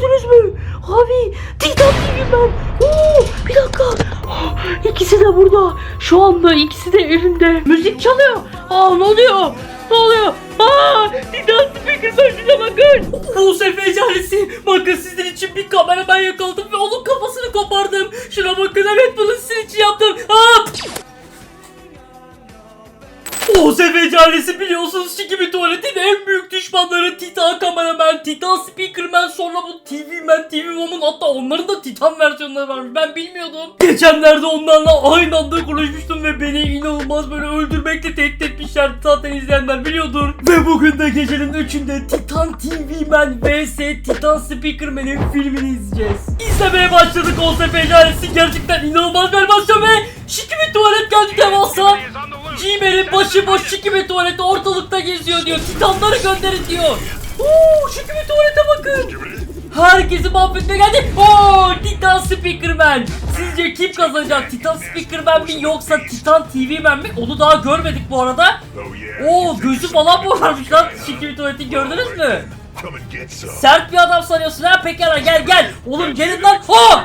gördünüz mü? Abi Titan TV ben. Oo, bir dakika. Ah, İkisi de burada. Şu anda ikisi de evimde. Müzik çalıyor. Aa ne oluyor? Ne oluyor? Aa Titan Speaker ben şuna bakın. Bu sefer canlısı. Bakın sizin için bir kamera ben yakaladım ve onun kafasını kopardım. Şuna bakın evet bunu sizin için yaptım. Aa! O sefer canlısı biliyorsunuz ki bir tuvaletin en büyük düşmanları Titan kameraman, Titan speakerman sonra bu TV man, TV woman hatta onların da Titan versiyonları varmış ben bilmiyordum. Geçenlerde onlarla aynı anda konuşmuştum ve beni inanılmaz böyle öldürmekle tehdit etmişlerdi zaten izleyenler biliyordur. Ve bugün de gecenin üçünde Titan TV man vs Titan speakerman'in filmini izleyeceğiz. İzlemeye başladık o sefer canlısı gerçekten inanılmaz bir animasyon ve şiki tuvalet geldi devasa. G-Man'in başı boş şiki bir tuvaleti ortalıkta geziyor diyor. Titanları gönderin diyor. Uuu şiki bir tuvalete bakın. Herkesi mahvetmeye geldi. Oo Titan Speakerman. Sizce kim kazanacak? Titan Speakerman mi yoksa Titan TV Man mi? Onu daha görmedik bu arada. Oo gözü falan mı varmış lan şiki bir tuvaleti gördünüz mü? Sert bir adam sanıyorsun ha pekala gel gel. Oğlum gelin lan. Oh!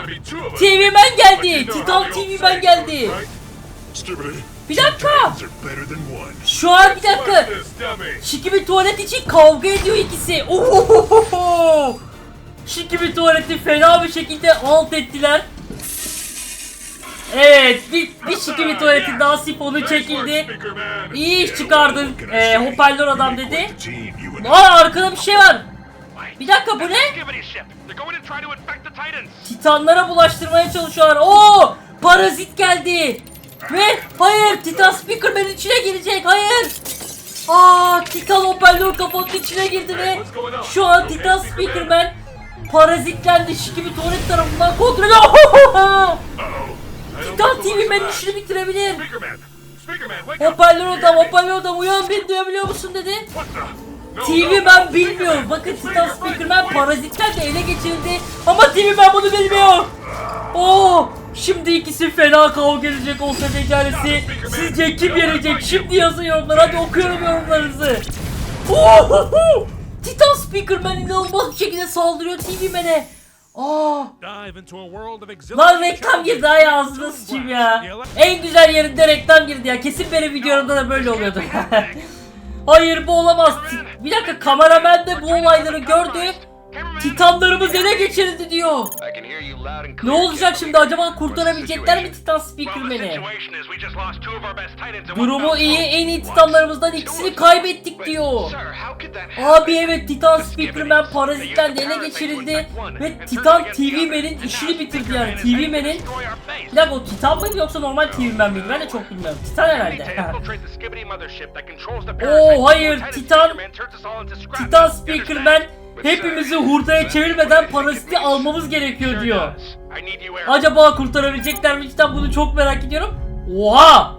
TV Man geldi. Titan TV Man geldi. Bir dakika. Şu an bir dakika. Şiki bir tuvalet için kavga ediyor ikisi. Ohohoho! Şiki bir tuvaleti fena bir şekilde alt ettiler. Evet, bir, bir şiki bir tuvaletin daha sifonu çekildi. İyi iş çıkardın ee, hoparlör adam dedi. Aa arkada bir şey var. Bir dakika bu ne? Titanlara bulaştırmaya çalışıyorlar. Oo! Parazit geldi. Ve hayır Titan Speakerman'in içine girecek. Hayır. Aa Titan hoparlör kafanın içine girdi ve şu an Titan Speakerman parazitlendi. Şiki bir tuvalet tarafından kontrol. Titan TV benim işini bitirebilir. Hoparlör adam, hoparlör adam uyan beni duyabiliyor musun dedi. TV ben bilmiyor. Bakın Titan Speakerman parazitler de ele geçirildi. Ama TV ben bunu bilmiyor. Oo, şimdi ikisi fena kavga edecek olsa becerisi. Sizce kim yenecek? Şimdi yazın yorumlara. Hadi okuyorum yorumlarınızı. Oo, Titan Speakerman inanılmaz bir şekilde saldırıyor TV Man'e. Aa, Lan reklam girdi ay ağzına sıçayım ya. En güzel yerinde reklam girdi ya. Kesin benim videomda da böyle oluyordu. Hayır bu olamaz. Bir dakika kameraman da bu olayları gördü. Titanlarımız ele geçirildi diyor. Ne olacak şimdi? Acaba kurtarabilecekler mi Titan Speakerman'i? Durumu iyi en iyi titanlarımızdan ikisini kaybettik diyor. Abi evet Titan Speakerman parazitlerle ele geçirildi ve Titan TV Man'in işini bitirdi yani TV Man'in Bir dakika o Titan mıydı yoksa normal TV Man mıydı ben de çok bilmiyorum. Titan herhalde. Oo hayır Titan Titan Speakerman hepimizi hurdaya çevirmeden paraziti almamız gerekiyor diyor. Acaba kurtarabilecekler mi cidden bunu çok merak ediyorum. Oha!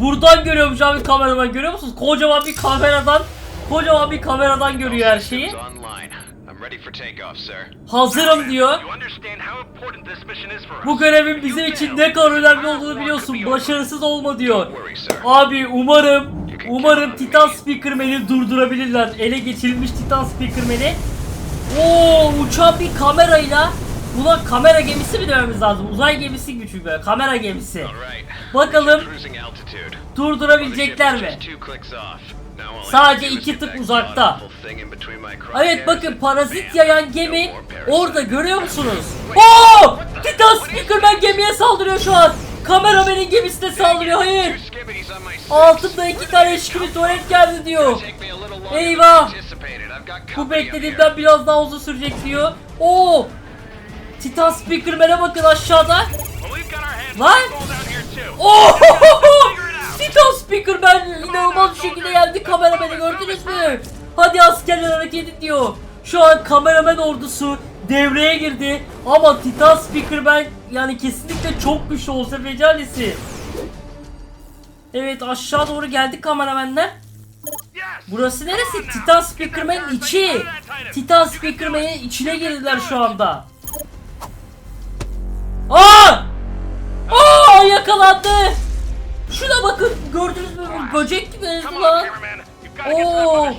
Buradan görüyormuş abi kameraman görüyor musunuz? Kocaman bir kameradan kocaman bir kameradan görüyor her şeyi. Hazırım diyor. Bu görevin bizim için ne kadar önemli olduğunu biliyorsun. Başarısız olma diyor. Abi umarım umarım Titan Speakerman'i durdurabilirler. Ele geçirilmiş Titan Speakerman'i. Oo uçan bir kamerayla Buna kamera gemisi mi dememiz lazım? Uzay gemisi gibi çünkü böyle kamera gemisi. Bakalım durdurabilecekler mi? Sadece iki tık uzakta. Evet bakın parazit yayan gemi orada görüyor musunuz? Oo! Titan Speakerman gemiye saldırıyor şu an. Kameramenin gemisine saldırıyor hayır. Altımda iki tane eşkili tuvalet geldi diyor. Eyvah. Bu beklediğimden biraz daha uzun sürecek diyor. Oo! Titan Speakerman'e bakın aşağıda. Lan! Oo! Titan Speakerman inanılmaz bir şekilde geldi kameramanı gördünüz mü? Hadi askerler hareket edin diyor. Şu an kameraman ordusu devreye girdi ama Titan Speakerman yani kesinlikle çok güçlü olsa fecalisi. Evet aşağı doğru geldik kameramenler. Burası neresi? Titan Speakerman'in içi. Titan Speakerman'in içine girdiler şu anda. Aa! Aa yakalandı. Şuna bakın gördünüz mü böcek gibi lan. Oo.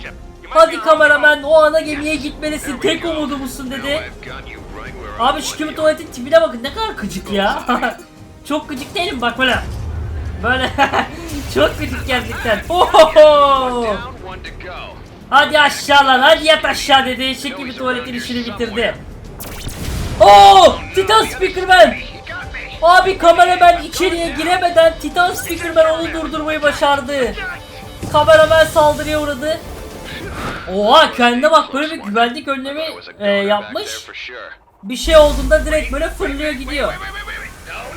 Hadi kameraman o ana gemiye gitmelisin. Tek umudumuzsun dedi. Abi şu kimi tuvaletin tipine bakın ne kadar gıcık ya. Çok gıcık değilim bak böyle. Böyle çok gıcık gerçekten. Ohoho! Hadi aşağı lan hadi yat aşağı dedi. Şu gibi tuvaletin işini bitirdi. Oo! Titan Speakerman! Abi kameraman içeriye giremeden Titan Speakerman onu durdurmayı başardı. Kameraman saldırıya uğradı. Oha kendine bak böyle bir güvenlik önlemi e, yapmış. Bir şey olduğunda direkt böyle fırlıyor gidiyor.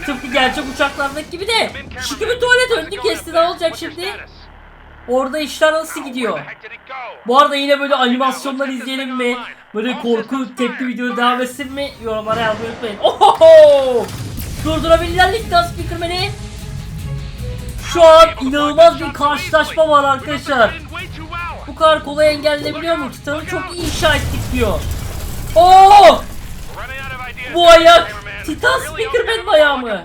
Tıpkı gerçek uçaklardaki gibi de şu gibi tuvalet önünü kesti ne olacak şimdi? Orada işler nasıl gidiyor? Bu arada yine böyle animasyonlar izleyelim mi? Böyle korku tepki video devam etsin mi? Yorumlara yazmayı unutmayın. Ohoho! Durdurabilirler Ligdan Speakerman'i. Şu an inanılmaz bir karşılaşma var arkadaşlar. Bu kadar kolay engellenebiliyor mu? Titan'ı çok iyi inşa ettik diyor. Oo! Bu ayak Titan Speakerman'ın ayağı mı?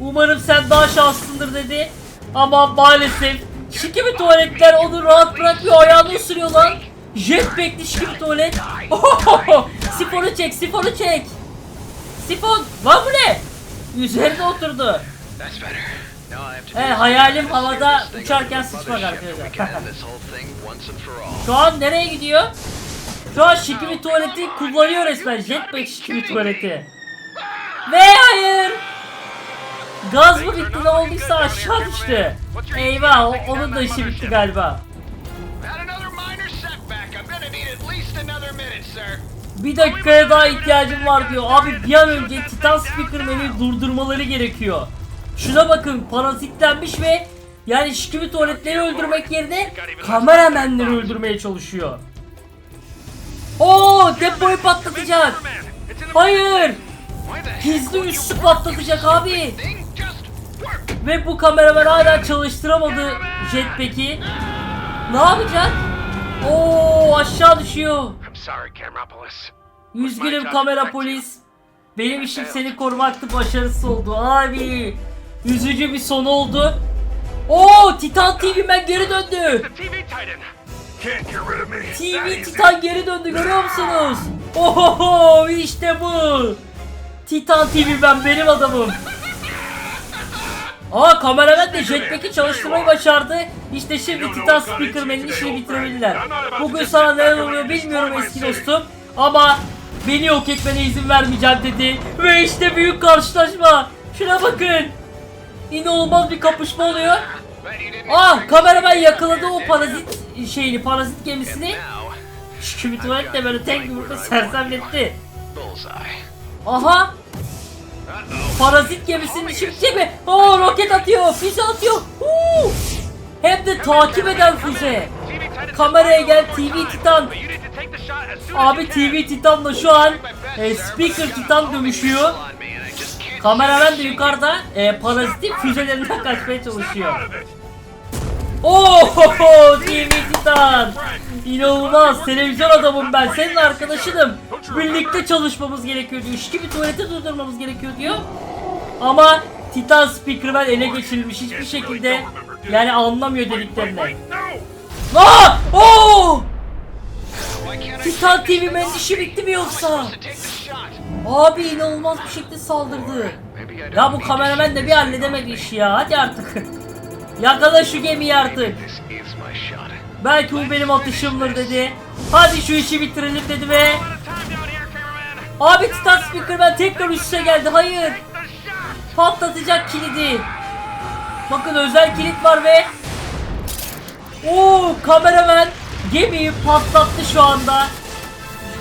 Umarım sen daha şanslısındır dedi. Ama maalesef şiki tuvaletler onu rahat bırakmıyor ayağını ısırıyor lan. Jetpack'li şiki tuvalet. Ohoho! Sifonu çek sifonu çek. Sifon lan bu ne? Üzerine oturdu. He hayalim havada uçarken sıçmak arkadaşlar. Şu an nereye gidiyor? Şu an şiki tuvaleti kullanıyor resmen. Jetpack şiki tuvaleti. Ve hayır. Gaz mı bitti ne olduysa aşağı düştü. Eyvah onun da işi bitti galiba. Bir dakikaya daha ihtiyacım var diyor. Abi bir an önce Titan Speakerman'i durdurmaları gerekiyor. Şuna bakın parazitlenmiş ve yani şikimi tuvaletleri öldürmek yerine kameramenleri öldürmeye çalışıyor. Oo depoyu patlatacak. Hayır. Gizli üssü patlatacak abi. Ve bu kameraman hala çalıştıramadı jetpack'i. Ne yapacak? Oo aşağı düşüyor. Üzgünüm kamera polis. Benim işim seni korumaktı başarısız oldu abi. Üzücü bir son oldu. Oo Titan TV ben geri döndü. TV Titan geri döndü görüyor musunuz? Ohoho işte bu. Titan TV ben benim adamım. Aa kameraman de jetpack'i çalıştırmayı başardı. İşte şimdi Titan Speakerman'in işini bitirebilirler. Bugün sana neler oluyor bilmiyorum eski dostum. Ama beni yok etmene izin vermeyeceğim dedi. Ve işte büyük karşılaşma. Şuna bakın. İnanılmaz bir kapışma oluyor. Ah kameraman yakaladı o parazit şeyini, parazit gemisini. Bir tuvalet de böyle tek yumrukla sersemletti. Aha! Parazit gemisinin bitecek mi? Oo roket atıyor, füze atıyor. Huu! Hem de takip eden füze. Kameraya gel TV Titan. Abi TV Titan'la şu an e, Speaker Titan dövüşüyor. Kameraman da yukarıda e, parazitin füzelerinden kaçmaya çalışıyor. Ohoho TV Titan. İnanılmaz televizyon adamım ben senin arkadaşınım. Birlikte çalışmamız gerekiyor diyor. İşte bir tuvalete durdurmamız gerekiyor diyor. Ama Titan Speakerman ele geçirilmiş hiçbir şekilde yani anlamıyor dediklerini. Aa! Oo! Titan TV men işi bitti mi yoksa? Abi inanılmaz bir şekilde saldırdı. Ya bu kameraman da bir halledemedi işi ya. Hadi artık. Yakala şu gemiyi artık. Belki bu benim atışımdır dedi. Hadi şu işi bitirelim dedi ve Abi Titan Speakerman tekrar üste geldi. Hayır. Patlatacak kilidi. Bakın özel kilit var ve Oo kameraman gemiyi patlattı şu anda.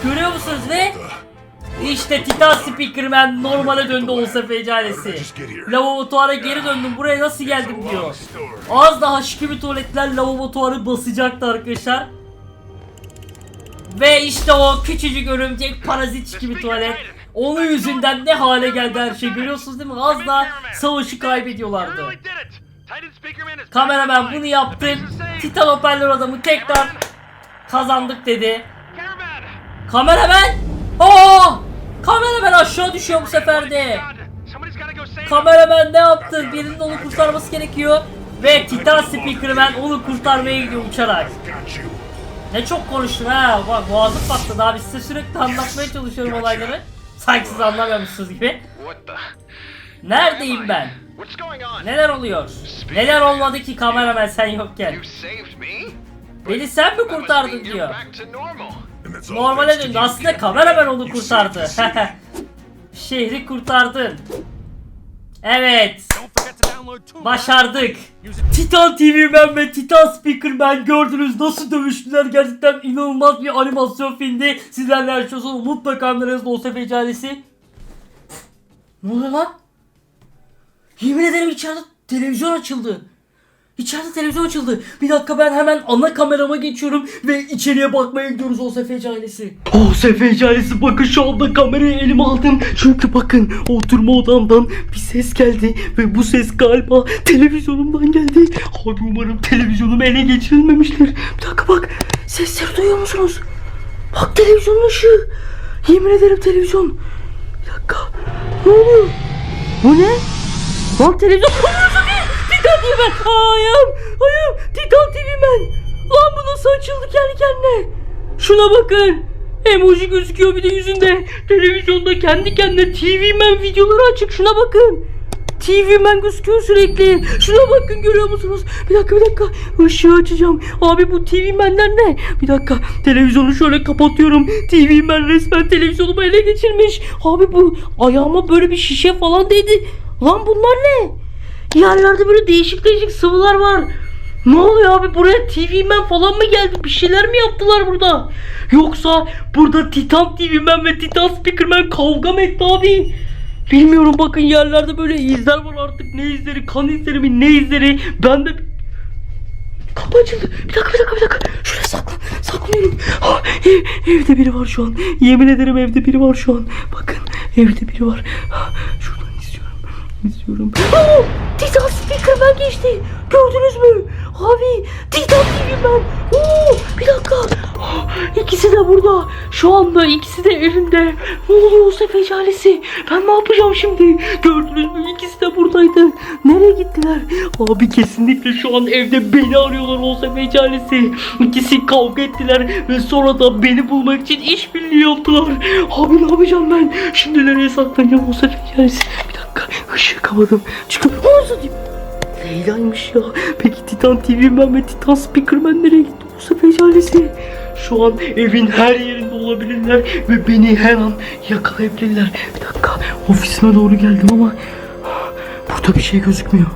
Görüyor musunuz ve işte Titan Speakerman normale döndü olsa fecalesi. Lavabotuara geri döndüm buraya nasıl geldim diyor. Az daha şikimi tuvaletler lavabotuarı basacaktı arkadaşlar. Ve işte o küçücük örümcek parazit gibi tuvalet. Onun yüzünden ne hale geldi her şey görüyorsunuz değil mi? Az daha savaşı kaybediyorlardı. Kameraman bunu yaptı. Titan hoparlör adamı tekrar kazandık dedi. Kameraman! Oo! Kameraman aşağı düşüyor bu sefer de. Kameraman ne yaptı? Birinin onu kurtarması gerekiyor. Ve Titan Speakerman onu kurtarmaya gidiyor uçarak. Ne çok konuştun ha. Bak boğazım patladı abi. Size sürekli anlatmaya çalışıyorum olayları. Sanki siz anlamıyormuşsunuz gibi. Neredeyim ben? Neler oluyor? Neler olmadı ki kameraman sen yokken? Beni sen mi kurtardın diyor. Normale döndü. Aslında kameraman onu kurtardı. city. Şehri kurtardın. Evet. Başardık. Titan TV Man ve Titan Speaker Man gördünüz nasıl dövüştüler gerçekten inanılmaz bir animasyon filmdi. Sizlerle her şey olsun mutlaka anlarınızda olsa fecalesi. Ne oluyor lan? Yemin ederim içeride televizyon açıldı. İçeride televizyon açıldı. Bir dakika ben hemen ana kamerama geçiyorum ve içeriye bakmaya gidiyoruz o Sefeci ailesi. O Sefeci ailesi bakın şu anda kamerayı elime aldım. Çünkü bakın oturma odamdan bir ses geldi ve bu ses galiba televizyonumdan geldi. Abi umarım televizyonum ele geçirilmemiştir. Bir dakika bak sesleri duyuyor musunuz? Bak televizyonun ışığı. Yemin ederim televizyon. Bir dakika. Ne oluyor? Bu ne? Lan televizyon TV Man. Ayağım. Titan TV Man. Lan bu nasıl açıldı kendi kendine? Şuna bakın. Emoji gözüküyor bir de yüzünde. Televizyonda kendi kendine TV Man videoları açık. Şuna bakın. TV Man gözüküyor sürekli. Şuna bakın görüyor musunuz? Bir dakika bir dakika. Işığı açacağım. Abi bu TV Man'ler ne? Bir dakika. Televizyonu şöyle kapatıyorum. TV Man resmen televizyonumu ele geçirmiş. Abi bu ayağıma böyle bir şişe falan değdi. Lan bunlar ne? Yerlerde böyle değişik değişik sıvılar var. Ne oluyor abi buraya TV Man falan mı geldi? Bir şeyler mi yaptılar burada? Yoksa burada Titan TV Man ve Titan Speaker Man kavga mı etti abi? Bilmiyorum bakın yerlerde böyle izler var artık ne izleri kan izleri mi ne izleri ben de Kapı açıldı. Bir dakika bir dakika bir dakika. Şuraya saklan. Saklıyorum. Ah, ev- evde biri var şu an. Yemin ederim evde biri var şu an. Bakın evde biri var. Şuradan izliyorum. Titan Speakerman geçti. Gördünüz mü? Abi Titan TV man. Oo, bir dakika. İkisi de burada. Şu anda ikisi de evimde. Ne oluyor o fecalesi? Ben ne yapacağım şimdi? Gördünüz mü? İkisi de buradaydı. Nereye gittiler? Abi kesinlikle şu an evde beni arıyorlar olsa fecalesi. İkisi kavga ettiler ve sonra da beni bulmak için işbirliği yaptılar. Abi ne yapacağım ben? Şimdi nereye saklanacağım olsa fecalesi? Işığı kapadım. Çıkıp o satayım. Leyla'ymış ya. Peki Titan TV Man ve Titan Speakerman nereye gitti? Olsa fecalesi. Şu an evin her yerinde olabilirler ve beni her an yakalayabilirler. Bir dakika ofisime doğru geldim ama burada bir şey gözükmüyor.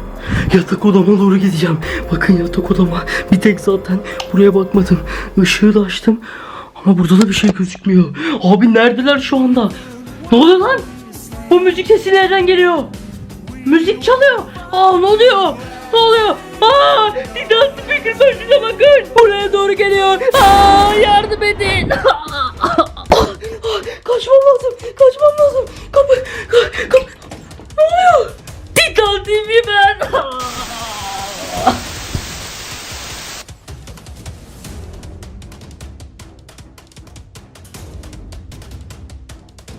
Yatak odama doğru gideceğim. Bakın yatak odama. Bir tek zaten buraya bakmadım. Işığı da açtım. Ama burada da bir şey gözükmüyor. Abi neredeler şu anda? Ne oluyor lan? Bu müzik sesi nereden geliyor? Müzik çalıyor. Aa ne oluyor? Ne oluyor? Aa! Didan speaker karşıda bakın. Buraya doğru geliyor. Aa yardım edin. kaçmam lazım. Kaçmam lazım. Kapı. Kapı. Ne oluyor? Didan TV ben.